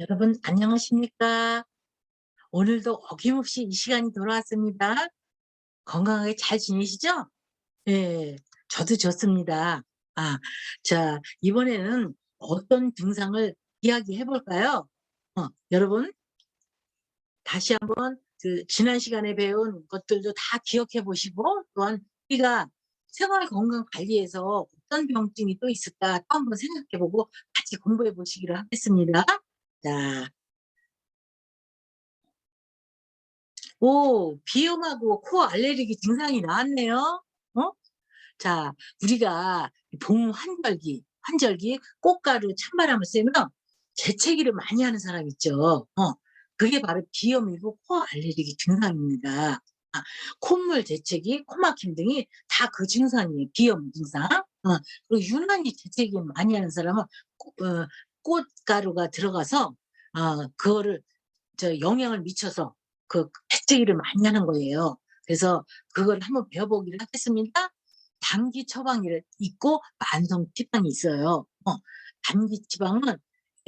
여러분 안녕하십니까? 오늘도 어김없이 이 시간이 돌아왔습니다. 건강하게 잘 지내시죠? 예, 저도 좋습니다. 아, 자, 이번에는 어떤 증상을 이야기해 볼까요? 어, 여러분, 다시 한번 그 지난 시간에 배운 것들도 다 기억해 보시고, 또한 우리가 생활 건강 관리에서 어떤 병증이 또 있을까 또 한번 생각해 보고 같이 공부해 보시기로 하겠습니다. 자. 오, 비염하고 코 알레르기 증상이 나왔네요. 어? 자, 우리가 봄 환절기, 환절기 꽃가루 찬바람을 쐬면 재채기를 많이 하는 사람 있죠. 어, 그게 바로 비염이고 코 알레르기 증상입니다. 아, 콧물 재채기, 코막힘 등이 다 그 증상이에요. 비염 증상. 어, 그리고 유난히 재채기 많이 하는 사람은 코- 어, 꽃가루가 들어가서 어, 그거를 저 영향을 미쳐서 그 재채기를 많이 하는 거예요. 그래서 그걸 한번 배워보기를 하겠습니다. 단기 처방이 있고 만성 치방이 있어요. 어, 단기 치방은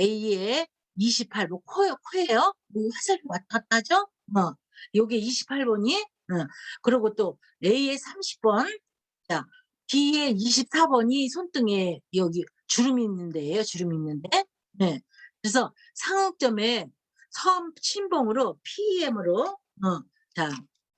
A에 28번 코요, 코예요. 뭐 화살이 왔다 갔다 하죠? 어, 요게 28번이, 어, 그리고 또 A에 30번, 자, B에 24번이 손등에 여기 주름이 있는데요. 주름이 있는데. 네. 그래서 상흑점에 섬 침봉으로 PM으로 어, 자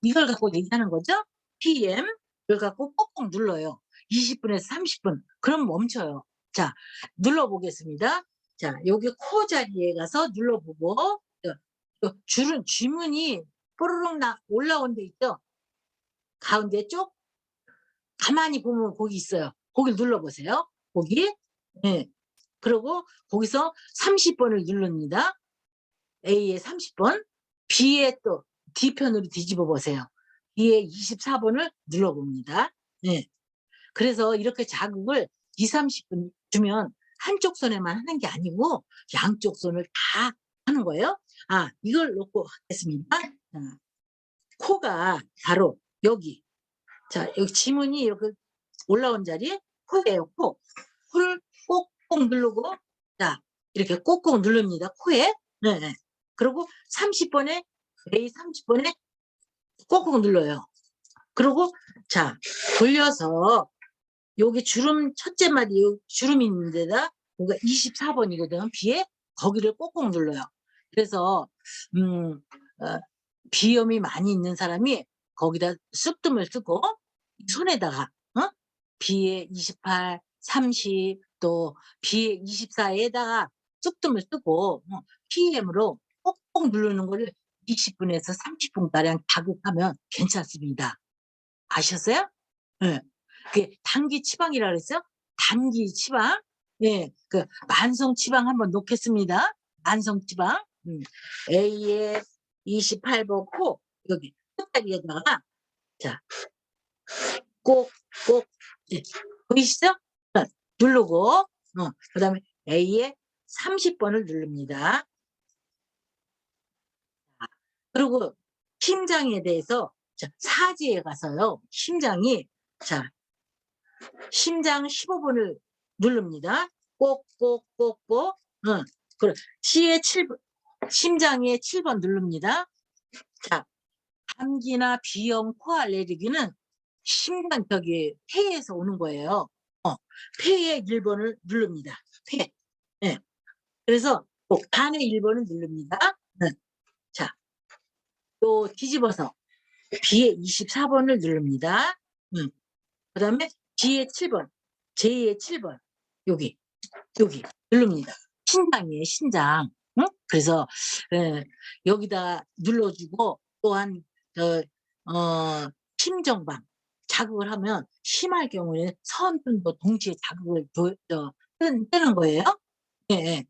이걸 갖고 얘기하는 거죠. PM 이걸 갖고 꼭꼭 눌러요. 20분에서 30분. 그럼 멈춰요. 자 눌러 보겠습니다. 자 여기 코 자리에 가서 눌러보고 어, 어, 줄은 쥐문이 뽀로록 나 올라온 데 있죠. 가운데 쪽 가만히 보면 거기 있어요. 거길 눌러보세요. 거기. 네. 그리고 거기서 30번을 누릅니다. A에 30번, B에 또 D편으로 뒤집어 보세요. B에 24번을 눌러봅니다. 네. 그래서 이렇게 자극을 2, 30분 주면 한쪽 손에만 하는 게 아니고 양쪽 손을 다 하는 거예요. 아, 이걸 놓고 하겠습니다. 자, 코가 바로 여기. 자, 여기 지문이 이렇게 올라온 자리, 코예요, 코. 코를 꼭 꼭 누르고, 자, 이렇게 꼭꼭 누릅니다, 코에. 네, 네. 그리고 30번에, A 30번에 꼭꼭 눌러요. 그리고, 자, 돌려서, 여기 주름, 첫째 마디, 요 주름이 있는 데다, 여기가 24번이거든, B에. 거기를 꼭꼭 눌러요. 그래서, 음, 어, 비염이 많이 있는 사람이 거기다 쑥뜸을 쓰고, 손에다가, 어? B에 28, 30, 또 B에 24에다가 쑥뜸을 쓰고, 어, PM으로 꼭꼭 누르는 거를 20분에서 30분가량 자극하면 괜찮습니다. 아셨어요? 예. 그게 단기 치방이라 그랬어요? 단기 치방. 예. 그 만성 치방 한번 놓겠습니다. 만성 치방. 음. A에 28번 코, 여기 끝다리에다가, 자, 꼭, 꼭, 예. 보이시죠? 어, 누르고, 어, 그 다음에 A에 30번을 누릅니다. 자, 그리고 심장에 대해서 자, 사지에 가서요. 심장이 자 심장 15번을 누릅니다. 꼭꼭꼭꼭 응. 그래. C에 7번 심장에 7번 누릅니다. 자 감기나 비염, 코 알레르기는 심장 저기 폐에서 오는 거예요. 어, 폐에 1번을 누릅니다. 폐. 예. 그래서 꼭 간에 1번을 누릅니다. 네. 자, 또 뒤집어서 B에 24번을 누릅니다. 음. 그 다음에 G에 7번, J에 7번, 여기, 여기 누릅니다. 신장이에요, 신장. 응? 그래서, 예, 여기다 눌러주고, 또한, 저, 어, 심정방 자극을 하면 심할 경우에 선분도 동시에 자극을 뜨, 뜨는 거예요. 예, 예.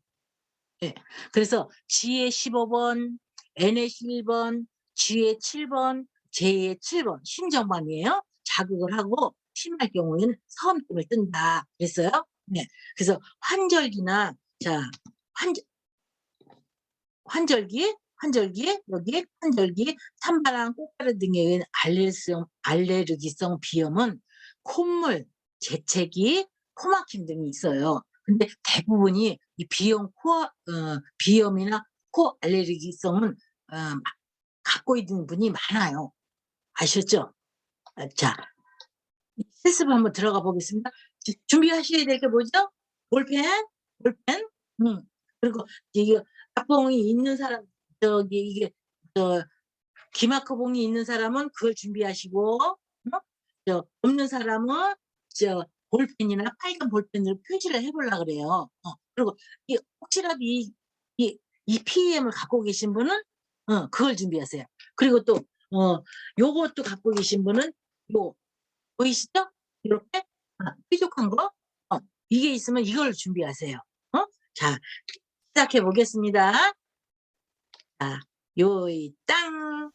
예. 그래서 G에 15번, N에 11번, G에 7번, J에 7번 심정방이에요. 자극을 하고 심할 경우에는 서음뜸을 뜬다 그랬어요. 네. 그래서 환절기나 자 환 환절기 환절기 여기 환절기 찬바람 꽃가루 등에 의한 알레르기성 알레르기성 비염은 콧물 재채기 코막힘 등이 있어요. 근데 대부분이 이 비염 코 어, 비염이나 코 알레르기성은 어, 마- 갖고 있는 분이 많아요. 아셨죠? 아, 자, 실습 한번 들어가 보겠습니다. 지- 준비하셔야 될 게 뭐죠? 볼펜, 볼펜, 음, 그리고 이게 앞봉이 있는 사람, 저기 이게 저 기마커봉이 있는 사람은 그걸 준비하시고, 어? 저 없는 사람은 저 볼펜이나 빨간 볼펜으로 표시를 해보려 그래요. 어, 그리고 이 혹시라도 이, 이, 이 PM을 갖고 계신 분은 어, 그걸 준비하세요. 그리고 또 어, 요것도 갖고 계신 분은 요 보이시죠? 이렇게 아, 뾰족한 거 어, 이게 있으면 이걸 준비하세요. 어? 자 시작해 보겠습니다. 자 요이 땅.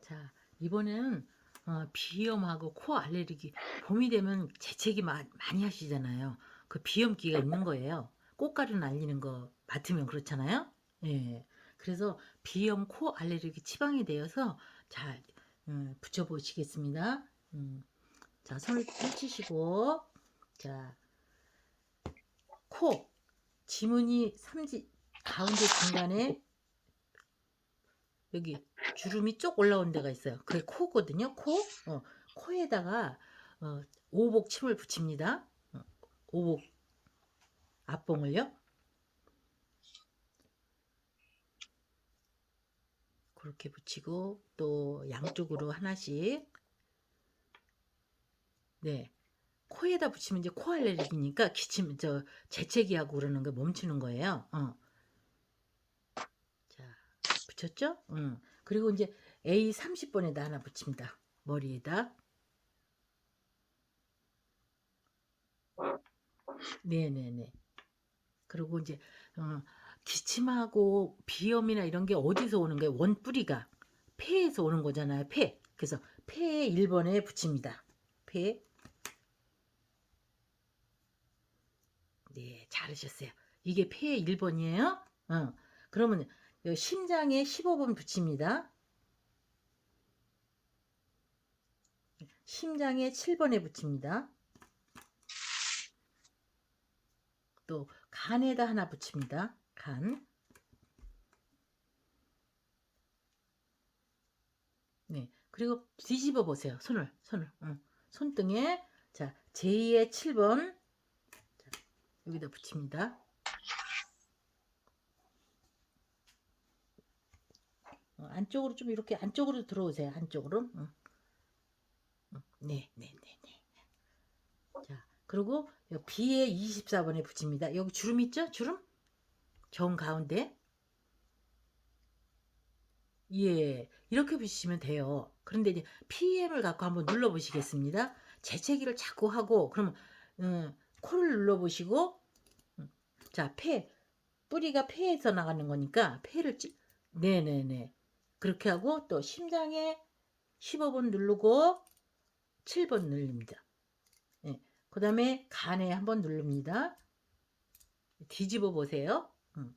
자 이번에는 어, 비염하고 코 알레르기 봄이 되면 재채기 마, 많이 하시잖아요. 그 비염기가 있는 거예요. 꽃가루 날리는 거 맡으면 그렇잖아요. 예. 그래서 비염 코 알레르기 치방이 되어서 잘 음, 붙여보시겠습니다. 음. 자, 손을 펼치시고, 자, 코, 지문이 삼지, 가운데 중간에, 여기 주름이 쪽 올라온 데가 있어요. 그게 코거든요, 코. 어, 코에다가, 어, 오복 침을 붙입니다. 어, 오복 앞봉을요. 그렇게 붙이고, 또 양쪽으로 하나씩, 네. 코에다 붙이면 이제 코 알레르기니까 기침 저 재채기하고 그러는 거 멈추는 거예요. 어. 자, 붙였죠? 응. 그리고 이제 A 30번에다 하나 붙입니다. 머리에다. 네네네. 그리고 이제 어, 기침하고 비염이나 이런 게 어디서 오는 거예요? 원뿌리가 폐에서 오는 거잖아요. 폐. 그래서 폐에 1번에 붙입니다. 폐. 네, 잘하셨어요. 이게 폐의 1번이에요. 어, 그러면 요 심장에 15번 붙입니다. 심장에 7번에 붙입니다. 또 간에다 하나 붙입니다. 간. 네. 그리고 뒤집어 보세요. 손을, 손을. 응. 손등에 자, 제2의 7번 자, 여기다 붙입니다. 어, 안쪽으로 좀 이렇게 안쪽으로 들어오세요. 안쪽으로. 네, 네, 네, 네. 자, 그리고 요 B에 24번에 붙입니다. 여기 주름 있죠? 주름? 정 가운데. 예, 이렇게 붙이시면 돼요. 그런데 이제 PM을 갖고 한번 눌러보시겠습니다. 재채기를 자꾸 하고, 그러면, 음, 코를 눌러보시고, 음, 자, 폐, 뿌리가 폐에서 나가는 거니까, 폐를 찌, 네네네. 그렇게 하고, 또 심장에 15번 누르고, 7번 눌립니다. 예, 그 다음에 간에 한번 누릅니다. 뒤집어 보세요. 음.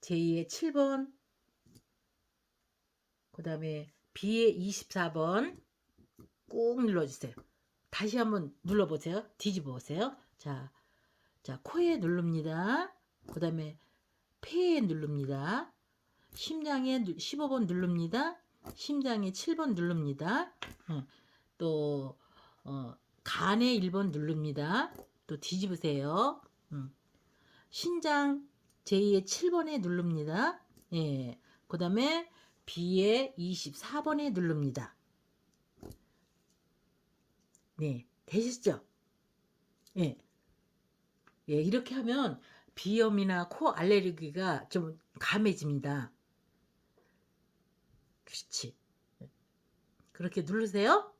제2의 7번, 그 다음에 B의 24번 꾹 눌러주세요. 다시 한번 눌러보세요. 뒤집어 보세요. 자, 자 코에 누릅니다. 그 다음에 폐에 누릅니다. 심장에 15번 누릅니다. 심장에 7번 누릅니다. 어, 또 어, 간에 1번 누릅니다. 또 뒤집으세요. 음. 신장 제2의 7번에 누릅니다. 예. 그 다음에 B에 24번에 누릅니다. 네, 되셨죠? 예. 예, 이렇게 하면 비염이나 코 알레르기가 좀 감해집니다. 그렇지. 그렇게 누르세요.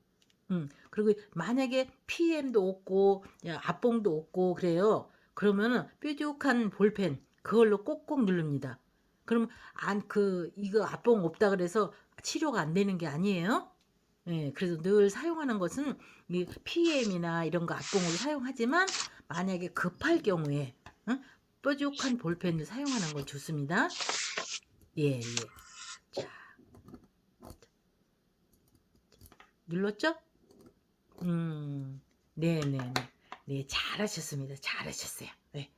음, 그리고 만약에 PM도 없고, 야, 앞봉도 없고, 그래요. 그러면은 뾰족한 볼펜, 그걸로 꼭꼭 누릅니다. 그럼 안 그 이거 앞봉 없다 그래서 치료가 안 되는 게 아니에요. 예, 그래서 늘 사용하는 것은 이 PM이나 이런 거 앞봉으로 사용하지만 만약에 급할 경우에 응? 뾰족한 볼펜을 사용하는 걸 좋습니다. 예, 예. 눌렀죠? 음, 네네네. 네, 잘하셨습니다. 잘하셨어요. 네.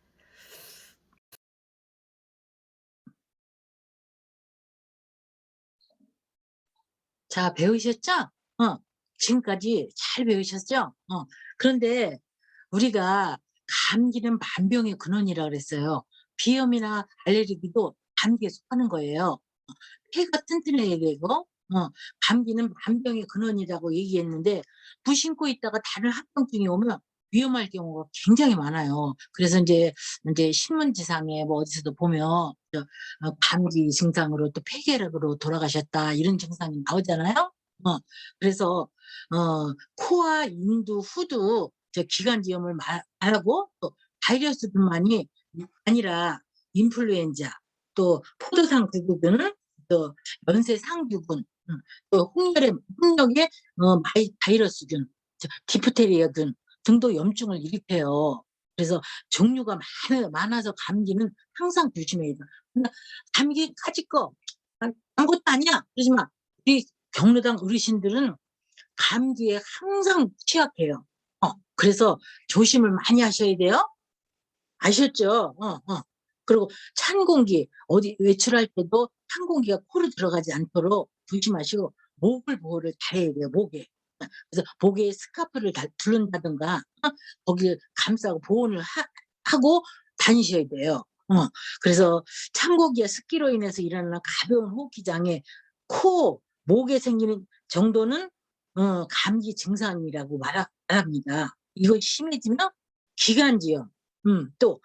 자, 배우셨죠? 어, 지금까지 잘 배우셨죠? 어, 그런데 우리가 감기는 만병의 근원이라 그랬어요. 비염이나 알레르기도 감기에 속하는 거예요. 어, 폐가 튼튼해야 되고 어, 감기는 만병의 근원이라고 얘기했는데, 무심코 있다가 다른 합병증이 오면 위험할 경우가 굉장히 많아요. 그래서 이제, 이제 신문지상에 뭐 어디서도 보면, 저, 어, 감기 증상으로 또 폐결핵으로 돌아가셨다, 이런 증상이 나오잖아요. 어, 그래서, 어, 코와 인두, 후두, 저 기관지염을 마- 말하고, 또 바이러스뿐만이 아니라 인플루엔자, 또 포도상 구구균, 또 연쇄 상규균, 음, 또 홍열의 홍역의 어, 마이, 바이러스균, 저 디프테리아균 등도 염증을 일으켜요. 그래서 종류가 많아, 많아서 감기는 항상 조심해야 돼. 근데 감기까지 거 아, 아무것도 아니야. 그러지 마. 우리 경로당 어르신들은 감기에 항상 취약해요. 어, 그래서 조심을 많이 하셔야 돼요. 아셨죠? 어, 어. 그리고 찬 공기, 어디 외출할 때도 찬 공기가 코로 들어가지 않도록 조심하시고, 목을 보호를 잘해야 돼요, 목에. 그래서 목에 스카프를 다 두른다든가, 어? 거기를 감싸고 보온을 하, 고 다니셔야 돼요. 어, 그래서 찬 공기와 습기로 인해서 일어나는 가벼운 호흡기 장애, 코, 목에 생기는 정도는 어, 감기 증상이라고 말합니다. 이거 심해지면 기관지염, 음, 또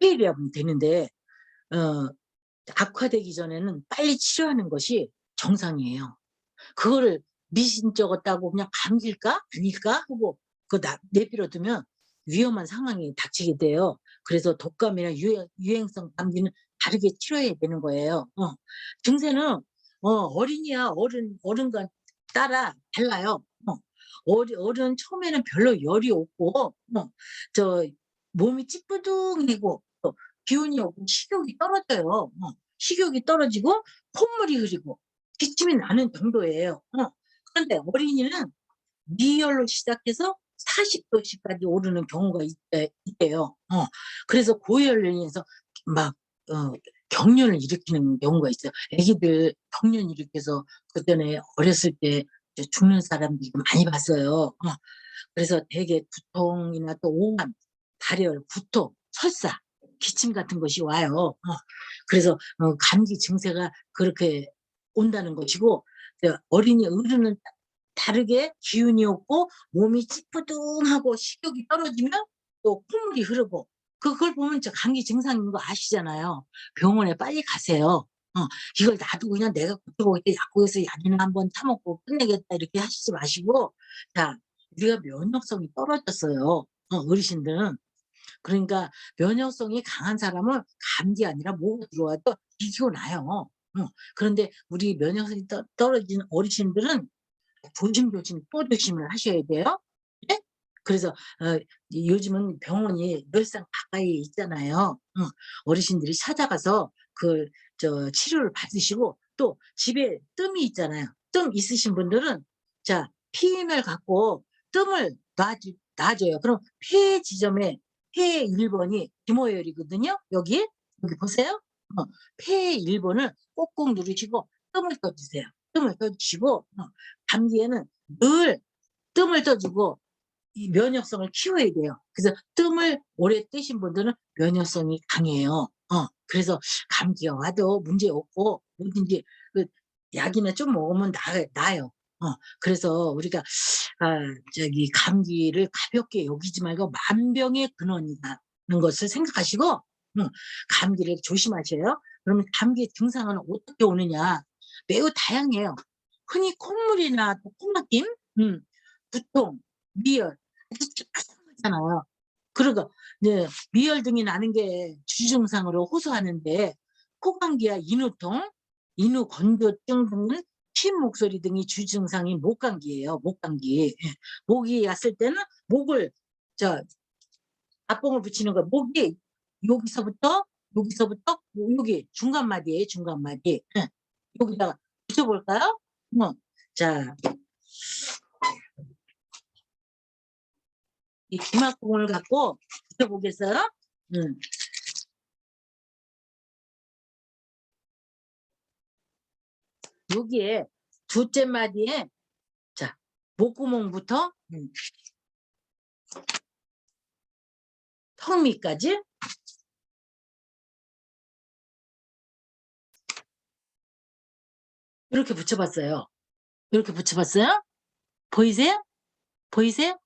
폐렴이 되는데 어, 악화되기 전에는 빨리 치료하는 것이 정상이에요. 그거를 미심쩍었다고 그냥 감기일까 아닐까 하고 그 내버려두면 위험한 상황이 닥치게 돼요. 그래서 독감이나 유행, 유행 성 감기는 다르게 치료해야 되는 거예요. 어. 증세는 어, 어린이야 어른 어른과 따라 달라요. 어. 어리, 어른 처음에는 별로 열이 없고 어, 저 몸이 찌뿌둥이고 또 기운이 없고 식욕이 떨어져요. 어. 식욕이 떨어지고 콧물이 흐리고 기침이 나는 정도예요. 어. 그런데 어린이는 미열로 시작해서 40도씨까지 오르는 경우가 있, 있대 요. 어. 그래서 고열로 인해서 막 어, 경련을 일으키는 경우가 있어요. 애기들 경련 일으켜서 그전에 어렸을 때 죽는 사람들이 많이 봤어요. 어. 그래서 대개 두통이나 또 오감, 발열, 구토, 설사, 기침 같은 것이 와요. 어. 그래서 어, 감기 증세가 그렇게 온다는 것이고 어린이 어른은 다르게 기운이 없고 몸이 찌뿌둥하고 식욕이 떨어지면 또 콧물이 흐르고 그걸 보면 저 감기 증상인 거 아시잖아요. 병원에 빨리 가세요. 어, 이걸 놔두고 그냥 내가 그쪽에 약국에서 약이나 한번 타먹고 끝내겠다 이렇게 하시지 마시고 자 우리가 면역성이 떨어졌어요. 어, 어르신들은 그러니까 면역성이 강한 사람은 감기 아니라 뭐가 들어와도 이기고 나요. 어, 그런데 우리 면역성이 떠, 떨어진 어르신들은 조심조심 또 조심을 하셔야 돼요. 네? 그래서 어, 요즘은 병원이 늘상 가까이 있잖아요. 어, 어르신들이 찾아가서 그 저 치료를 받으시고 또 집에 뜸이 있잖아요. 뜸 있으신 분들은 자 피임을 갖고 뜸을 놔주, 놔줘요. 그럼 폐 지점에 폐 1번이 김호열이거든요. 여기 여기 보세요. 어, 폐 1번을 꼭꼭 누르시고 뜸을 떠주세요. 뜸을 떠주시고 어, 감기에는 늘 뜸을 떠주고 이 면역성을 키워야 돼요. 그래서 뜸을 오래 뜨신 분들은 면역성이 강해요. 어, 그래서 감기가 와도 문제 없고 뭐든지 그 약이나 좀 먹으면 나, 나요. 어, 그래서 우리가 아, 저기 감기를 가볍게 여기지 말고 만병의 근원이라는 것을 생각하시고 음, 감기를 조심하셔요. 그러면 감기 증상은 어떻게 오느냐? 매우 다양해요. 흔히 콧물이나 콧막힘, 음, 두통, 미열, 하잖아요. 그러고 네, 미열 등이 나는 게 주증상으로 호소하는데 코감기와 인후통, 인후 건조증 등은 침 목소리 등이 주증상인 목감기예요. 목감기. 예. 목이 왔을 때는 목을 저 앞봉을 붙이는 거 목이 여기서부터 여기서부터 여기 중간 마디에 중간 마디. 예. 여기다가 붙여볼까요? 어. 자, 이 기막공을 갖고 붙여보겠어요? 음. 여기에 두째 마디에 자 목구멍부터 음, 턱 밑까지 이렇게 붙여봤어요. 이렇게 붙여봤어요? 보이세요? 보이세요?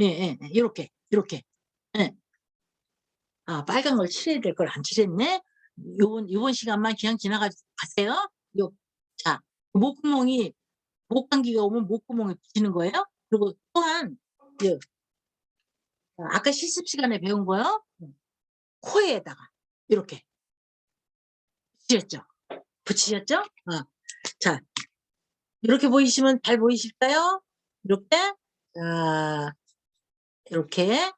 예, 예, 예, 이렇게, 이렇게. 예. 아, 빨간 걸 칠해야 될 걸 안 칠했네? 요번, 요번 시간만 그냥 지나가 가세요. 요, 자, 목구멍이, 목감기가 오면 목구멍에 붙이는 거예요. 그리고 또한, 요, 아까 실습 시간에 배운 거요. 코에다가, 이렇게. 붙이셨죠? 붙이셨죠? 어. 자, 이렇게 보이시면 잘 보이실까요? 이렇게, 자, 이렇게,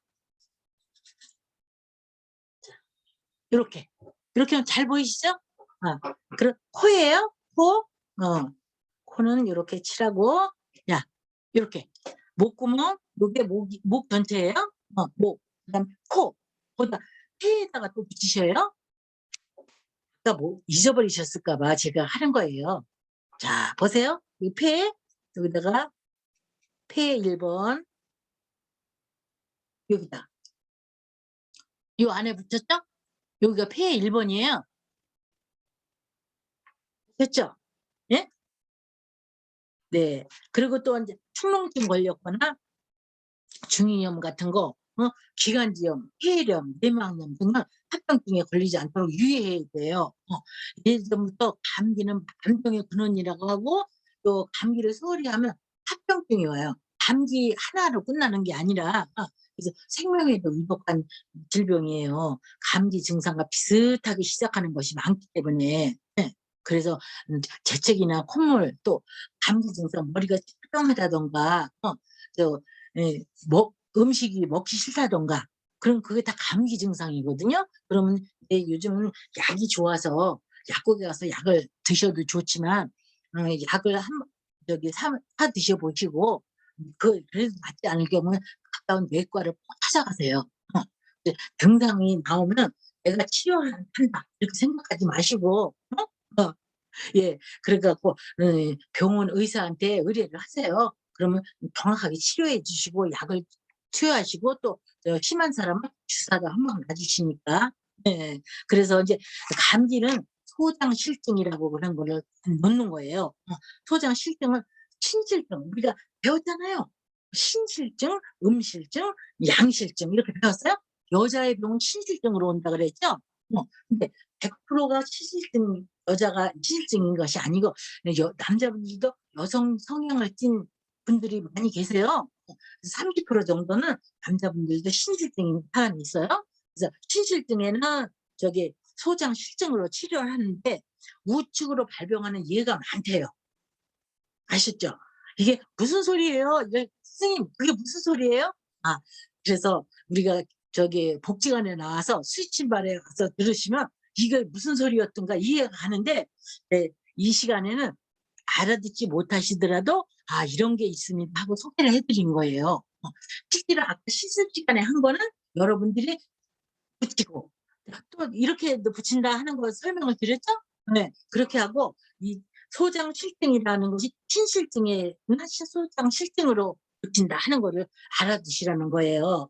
이렇게, 이렇게 하면 잘 보이시죠? 아, 그럼 코예요? 코? 어, 코는 이렇게 칠하고, 야, 이렇게 목구멍, 요게 목이 목 전체예요. 어, 목, 그 다음 코, 거기다 폐에다가 또 붙이셔요. 아까 뭐 잊어버리셨을까봐 제가 하는 거예요. 자, 보세요. 이 폐, 여기다가 폐 1번, 여기다. 요 안에 붙였죠? 여기가 폐 1번이에요. 됐죠? 예? 네. 그리고 또 이제 축농증 걸렸거나 중이염 같은 거, 어? 기관지염, 폐렴, 내막염 등은 합병증에 걸리지 않도록 유의해야 돼요. 어, 예전부터 감기는 감정의 근원이라고 하고 또 감기를 소홀히 하면 합병증이 와요. 감기 하나로 끝나는 게 아니라 어, 그래서 생명에도 위복한 질병이에요. 감기 증상과 비슷하게 시작하는 것이 많기 때문에 예. 그래서 음, 재채기나 콧물 또 감기 증상 머리가 찌뿌둥하다던가 어, 저, 예, 먹, 음식이 먹기 싫다던가 그럼 그게 다 감기 증상이거든요. 그러면 예, 요즘은 약이 좋아서 약국에 가서 약을 드셔도 좋지만 어, 약을 한 저기 사, 사 드셔보시고 그 그래도 맞지 않을 경우는 가까운 내과를 꼭 찾아가세요. 어, 증상이 나오면 내가 치료한다 이렇게 생각하지 마시고 어? 어, 예 그래갖고 어, 병원 의사한테 의뢰를 하세요. 그러면 정확하게 치료해 주시고 약을 투여하시고 또저 심한 사람은 주사도 한 번 놔주시니까 예 그래서 이제 감기는 소장실증이라고 그런 거를 넣는 거예요. 어, 소장실증은 신실증 우리가 배웠잖아요. 신실증, 음실증, 양실증 이렇게 배웠어요? 여자의 병은 신실증으로 온다 그랬죠? 어, 근데 100%가 신실증 여자가 신실증인 것이 아니고 여, 남자분들도 여성 성향을 띤 분들이 많이 계세요. 30% 정도는 남자분들도 신실증인 사람이 있어요. 그래서 신실증에는 저기 소장 실증으로 치료를 하는데 우측으로 발병하는 예가 많대요. 아셨죠? 이게 무슨 소리예요? 선생님 그게 무슨 소리예요? 아 그래서 우리가 저기 복지관에 나와서 스위치발에 가서 들으시면 이게 무슨 소리였던가 이해가 가는데 네, 이 시간에는 알아듣지 못하시더라도 아 이런 게 있습니다 하고 소개를 해드린 거예요. 어, 실제로 아까 실습 시간에 한 거는 여러분들이 붙이고 또 이렇게 붙인다 하는 거 설명을 드렸죠? 네 그렇게 하고 이 소장 실증이라는 것이 신실증에 소장 실증으로 붙인다 하는 거를 알아두시라는 거예요.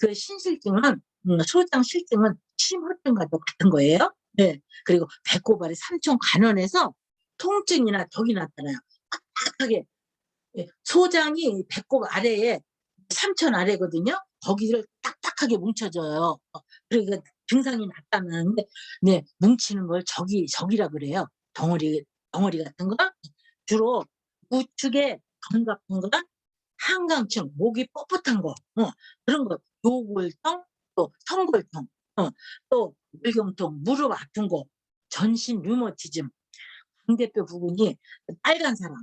그 신실증은 음, 소장 실증은 침혈증과도 같은 거예요. 네 그리고 배꼽알이 삼촌 간원에서 통증이나 덕이 나타나요. 예, 소장이 배꼽 아래에 삼천 아래거든요. 거기를 딱딱하게 뭉쳐져요. 어, 그러니까 증상이 나타나는데 네 뭉치는 걸 적이 적이라 그래요. 덩어리 덩어리 같은 거 주로 우측에 거 한강층 목이 뻣뻣한 거 어, 그런 거 요골통 또 성골통 어, 또 물경통 무릎 아픈 거 전신 류머티즘 광대뼈 부분이 빨간 사람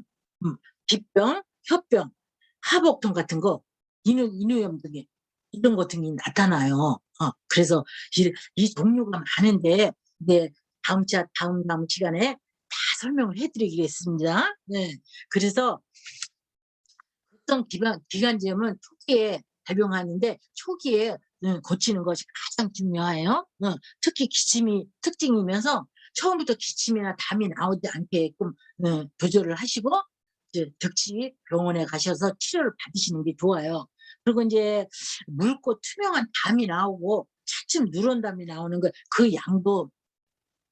음, 빗병 혀병 하복통 같은 거 인후 인후염 등이 이런 것 등이 나타나요. 어, 그래서 이, 이 종류가 많은데 네, 다음 차 다음 다음 시간에 다 설명을 해드리겠습니다. 네, 그래서 급성 기관 기관지염은 초기에 발병하는데 초기에 음, 고치는 것이 가장 중요해요. 어, 특히 기침이 특징이면서 처음부터 기침이나 담이 나오지 않게끔 음, 조절을 하시고 즉시 병원에 가셔서 치료를 받으시는 게 좋아요. 그리고 이제 묽고 투명한 담이 나오고 차츰 누런 담이 나오는 거 그 양도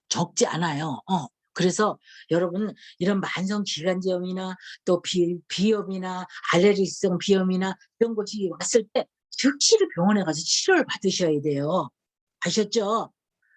적지 않아요. 어. 그래서 여러분 이런 만성 기관지염이나 또 비, 비염이나 알레르기성 비염이나 이런 것이 왔을 때 즉시로 병원에 가서 치료를 받으셔야 돼요. 아셨죠?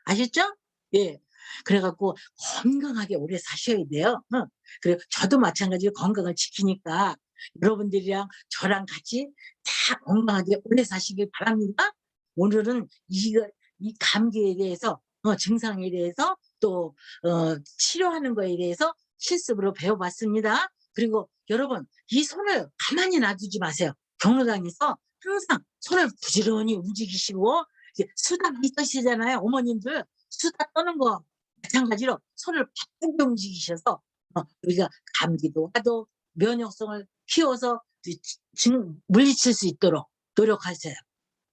아셨죠? 예. 그래갖고 건강하게 오래 사셔야 돼요. 어. 그리고 저도 마찬가지로 건강을 지키니까 여러분들이랑 저랑 같이 다 건강하게 오래 사시길 바랍니다. 오늘은 이거 이 감기에 대해서 어, 증상에 대해서 또 어, 치료하는 거에 대해서 실습으로 배워봤습니다. 그리고 여러분 이 손을 가만히 놔두지 마세요. 경로당에서 항상 손을 부지런히 움직이시고 수다 많이 떠시잖아요. 어머님들 수다 떠는 거 마찬가지로 손을 바쁘게 움직이셔서 어, 우리가 감기도 와도 면역성을 키워서 물리칠 수 있도록 노력하세요.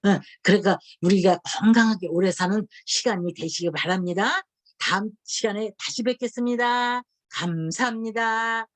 예, 그러니까 우리가 건강하게 오래 사는 시간이 되시길 바랍니다. 다음 시간에 다시 뵙겠습니다. 감사합니다.